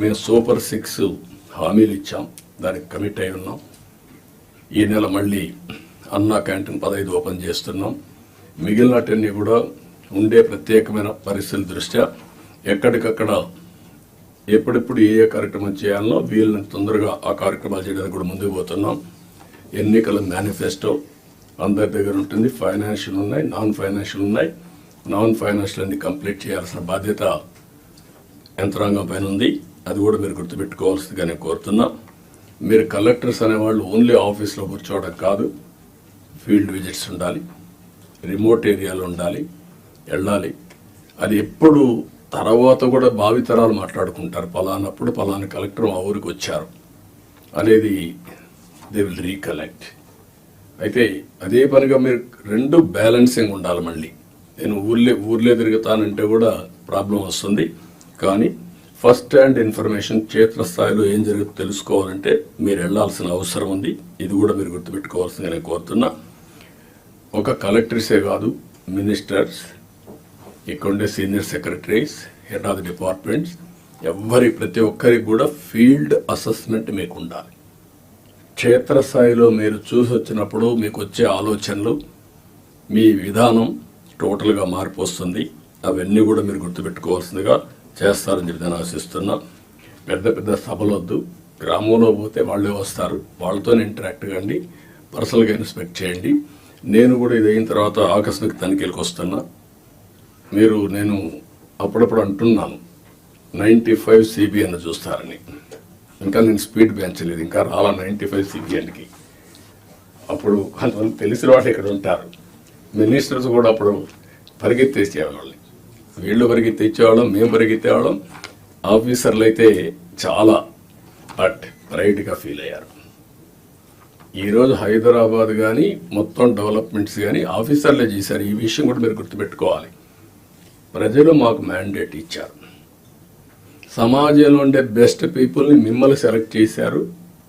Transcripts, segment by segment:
మేము super six హామీలు ఇచ్చాం. దానికి కమిట్ అయి ఉన్నాం. ఈ నెల మళ్ళీ అన్నా క్యాంటీన్ పదహైదు ఓపెన్ చేస్తున్నాం. మిగిలినటన్నీ కూడా ఉండే ప్రత్యేకమైన పరిస్థితుల దృష్ట్యా ఎక్కడికక్కడ ఎప్పుడెప్పుడు ఏ ఏ కార్యక్రమం చేయాలనో వీళ్ళని తొందరగా ఆ కార్యక్రమాలు చేయడానికి కూడా ముందుకు పోతున్నాం. ఎన్నికల మేనిఫెస్టో అందరి దగ్గర ఉంటుంది. ఫైనాన్షియల్ ఉన్నాయి నాన్ ఫైనాన్షియల్ ఉన్నాయి. నాన్ ఫైనాన్షియల్ అన్ని కంప్లీట్ చేయాల్సిన బాధ్యత యంత్రాంగం పైన ఉంది. అది కూడా మీరు గుర్తుపెట్టుకోవాల్సిందిగా నేను కోరుతున్నా. మీరు కలెక్టర్స్ అనేవాళ్ళు ఓన్లీ ఆఫీస్లో కూర్చోవడం కాదు ఫీల్డ్ విజిట్స్ ఉండాలి రిమోట్ ఏరియాలో ఉండాలి వెళ్ళాలి. అది ఎప్పుడు తర్వాత కూడా భావితరాలు మాట్లాడుకుంటారు. పలానప్పుడు పలానా కలెక్టర్ మా ఊరికి వచ్చారు. అనేది దే విల్ రీకలెక్ట్ అయితే అదే పనిగా మీరు రెండు బ్యాలెన్సింగ్ ఉండాలి మళ్ళీ. నేను ఊర్లే ఊర్లే తిరుగుతానంటే కూడా ప్రాబ్లం వస్తుంది. కానీ ఫస్ట్ హ్యాండ్ ఇన్ఫర్మేషన్ క్షేత్రస్థాయిలో ఏం జరుగుతుందో తెలుసుకోవాలంటే మీరు వెళ్ళాల్సిన అవసరం ఉంది. ఇది కూడా మీరు గుర్తుపెట్టుకోవాల్సిందిగా నేను కోరుతున్నా. ఒక కలెక్టర్సే కాదు మినిస్టర్స్ ఇక్కడుండే senior secretaries head of departments ఎవరి ప్రతి ఒక్కరికి కూడా ఫీల్డ్ అసెస్మెంట్ మీకు ఉండాలి. క్షేత్రస్థాయిలో మీరు చూసి వచ్చినప్పుడు మీకు వచ్చే ఆలోచనలు మీ విధానం టోటల్గా మార్పు వస్తుంది. అవన్నీ కూడా మీరు గుర్తుపెట్టుకోవాల్సిందిగా చేస్తారని చెప్పి నేను ఆశిస్తున్నా. పెద్ద పెద్ద సభలొద్దు గ్రామంలో పోతే వాళ్ళే వస్తారు. వాళ్ళతో ఇంటరాక్ట్ కండి. పర్సనల్గా ఇన్స్పెక్ట్ చేయండి. నేను కూడా ఇది అయిన తర్వాత ఆకస్మిక తనిఖీలకు వస్తున్నా. మీరు నేను అప్పుడప్పుడు అంటున్నాను. నైంటీ ఫైవ్ సిబిఎన్ చూస్తారని. ఇంకా నేను స్పీడ్ పెంచలేదు ఇంకా రాలా నైంటీ ఫైవ్ సిబిఎన్కి అప్పుడు కొంతమంది తెలిసిన వాళ్ళు ఇక్కడ ఉంటారు. మినిస్టర్స్ కూడా అప్పుడు పరిగెత్తేసేవాళ్ళని వీళ్ళు పరిగెత్తిచ్చేవాళ్ళం మేము పరిగెత్తేవాళ్ళం ఆఫీసర్లు అయితే చాలా బట్ ప్రైడ్గా ఫీల్ అయ్యారు. ఈరోజు హైదరాబాద్ కానీ మొత్తం డెవలప్మెంట్స్ కానీ ఆఫీసర్లే చేశారు. ఈ విషయం కూడా మీరు గుర్తుపెట్టుకోవాలి. ప్రజలు మాకు మ్యాండేట్ ఇచ్చారు. సమాజంలో ఉండే బెస్ట్ పీపుల్ని మిమ్మల్ని సెలెక్ట్ చేశారు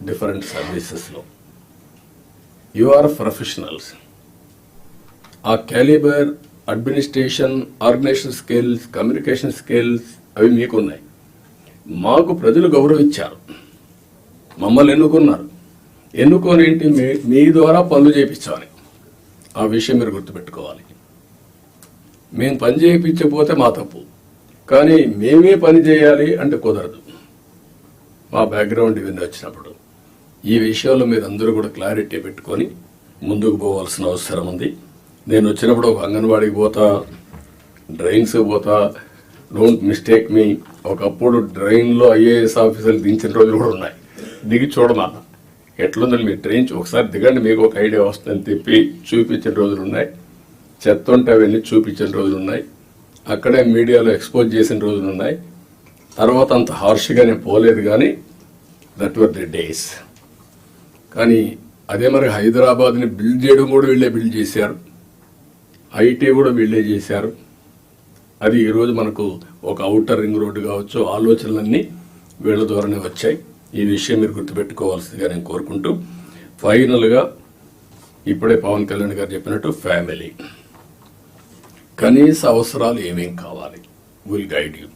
డిఫరెంట్ సర్వీసెస్లో యు ఆర్ ప్రొఫెషనల్స్ ఆ calibre administration organisation skills communication skills అవి మీకున్నాయి. మాకు ప్రజలు గౌరవించారు. మమ్మల్ని ఎన్నుకున్నారు. ఎన్నుకొని ఏంటి మీ మీ ద్వారా పనులు చేయించాలి. ఆ విషయం మీరు గుర్తుపెట్టుకోవాలి. మేము పని చేయించకపోతే మా తప్పు. కానీ మేమే పని చేయాలి అంటే కుదరదు. మా బ్యాక్గ్రౌండ్ ఇవన్నీ వచ్చినప్పుడు. ఈ విషయంలో మీరు అందరూ కూడా క్లారిటీ పెట్టుకొని ముందుకు పోవాల్సిన అవసరం ఉంది. నేను వచ్చినప్పుడు ఒక అంగన్వాడికి పోతా డ్రైన్స్ పోతా. డోంట్ మిస్టేక్ మీ ఒకప్పుడు డ్రైన్లో ఐఏఎస్ ఆఫీసర్లు దించిన రోజులు కూడా ఉన్నాయి. దిగి చూడమా? ఎట్లుందని మీరు ట్రైన్ ఒకసారి దిగండి మీకు ఒక ఐడియా వస్తుందని తిప్పి చూపించిన రోజులు ఉన్నాయి. చెత్త ఉంటే అవన్నీ చూపించిన రోజులు ఉన్నాయి. అక్కడే మీడియాలో ఎక్స్పోజ్ చేసిన రోజులు ఉన్నాయి. తర్వాత అంత హార్ష్గా నేను పోలేదు కానీ దట్ వర్ ది డేస్ కానీ అదే మరి హైదరాబాద్ని బిల్డ్ చేయడం కూడా వీళ్ళే బిల్డ్ చేశారు. ఐటీ కూడా వీళ్ళే చేశారు. అది ఈరోజు మనకు ఒక అవుటర్ రింగ్ రోడ్డు కావచ్చు ఆలోచనలన్నీ వీళ్ళ ద్వారానే వచ్చాయి. ఈ విషయం మీరు గుర్తుపెట్టుకోవాల్సిందిగా నేను కోరుకుంటూ ఫైనల్గా ఇప్పుడే పవన్ కళ్యాణ్ గారు చెప్పినట్టు ఫ్యామిలీ. కనీస అవసరాలు ఏమేం కావాలి? Will guide you.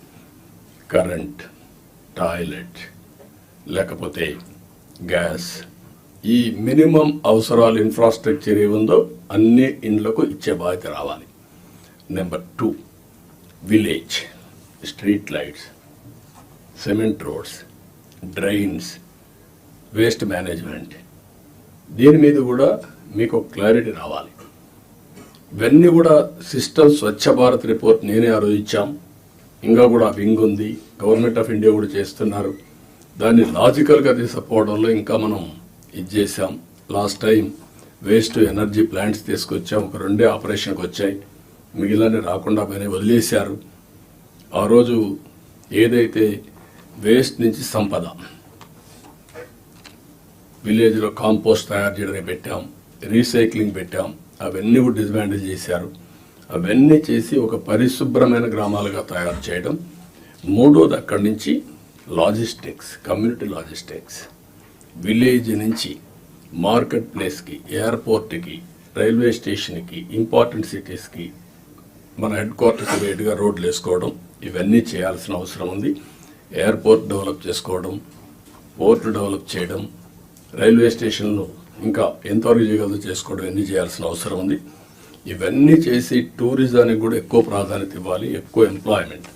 Current toilet లేకపోతే గ్యాస్ ఈ మినిమం అవసరాలు ఇన్ఫ్రాస్ట్రక్చర్ ఏముందో అన్ని ఇండ్లకు ఇచ్చే బాధ్యత రావాలి. Number two village street lights cement roads drains waste management దీని మీద కూడా మీకు క్లారిటీ రావాలి. ఇవన్నీ కూడా సిస్టమ్ స్వచ్ఛ భారత్ రిపోర్ట్ నేనే ఆలోచించాం ఇంకా కూడా వింగ్ ఉంది. గవర్నమెంట్ ఆఫ్ ఇండియా కూడా చేస్తున్నారు. దాన్ని లాజికల్గా తీసుకుపోవడంలో ఇంకా మనం ఇది చేసాం last time waste energy plants తీసుకొచ్చాం. ఒక రెండే ఆపరేషన్కి వచ్చాయి. మిగిలిన రాకుండా పైన వదిలేశారు. ఆ రోజు ఏదైతే వేస్ట్ నుంచి సంపద విలేజ్లో కాంపోస్ట్ తయారు చేయడానికి పెట్టాం రీసైక్లింగ్ పెట్టాం అవన్నీ కూడా డిస్మాండిల్ చేశారు. అవన్నీ చేసి ఒక పరిశుభ్రమైన గ్రామాలుగా తయారు చేయడం. మూడోది అక్కడి నుంచి లాజిస్టిక్స్ కమ్యూనిటీ లాజిస్టిక్స్. విలేజ్ నుంచి మార్కెట్ ప్లేస్కి ఎయిర్పోర్ట్కి రైల్వే స్టేషన్కి ఇంపార్టెంట్ సిటీస్కి మన హెడ్ క్వార్టర్కి వేటుగా రోడ్లు వేసుకోవడం ఇవన్నీ చేయాల్సిన అవసరం ఉంది. ఎయిర్పోర్ట్ డెవలప్ చేసుకోవడం పోర్ట్ డెవలప్ చేయడం రైల్వే స్టేషన్లు ఇంకా ఎంతవరకు చేయగలదో చేసుకోవడం ఇవన్నీ చేయాల్సిన అవసరం ఉంది. ఇవన్నీ చేసి టూరిజానికి కూడా ఎక్కువ ప్రాధాన్యత ఇవ్వాలి ఎక్కువ ఎంప్లాయ్మెంట్.